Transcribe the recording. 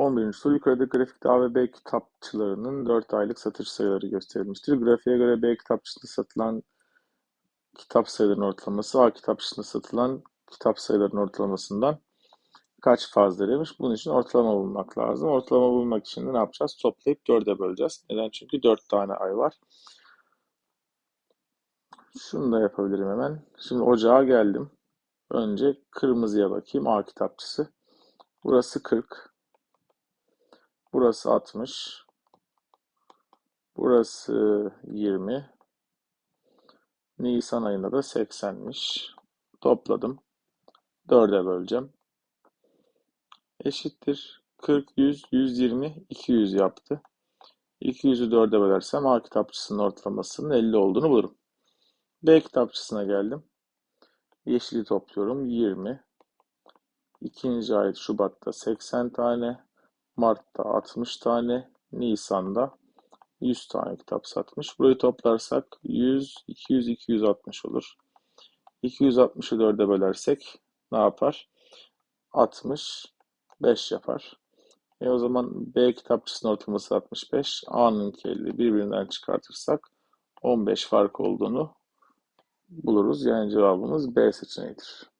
11. soru yukarıda grafikte A ve B kitapçılarının 4 aylık satış sayıları gösterilmiştir. Grafiğe göre B kitapçısında satılan kitap sayılarının ortalaması A kitapçısında satılan kitap sayılarının ortalamasından kaç fazlaymış? Bunun için ortalama bulmak lazım. Ortalama bulmak için de ne yapacağız? Toplayıp 4'e böleceğiz. Neden? Çünkü 4 tane ay var. Şunu da yapabilirim hemen. Şimdi ocağa geldim. Önce kırmızıya bakayım. A kitapçısı. Burası 40. Burası 60. Burası 20. Nisan ayında da 80'miş. Topladım. 4'e böleceğim. Eşittir. 40, 100, 120, 200 yaptı. 200'ü 4'e bölersem A kitapçısının ortalamasının 50 olduğunu bulurum. B kitapçısına geldim. Yeşili topluyorum. 20. İkinci ay Şubat'ta 80 tane. Mart'ta 60 tane. Nisan'da 100 tane kitap satmış. Burayı toplarsak 100, 200, 260 olur. 260'ı 4'e bölersek ne yapar? 65 yapar. E o zaman B kitapçısının ortalaması 65, A'nınki 50 birbirinden çıkartırsak 15 fark olduğunu buluruz. Yani cevabımız B seçeneğidir.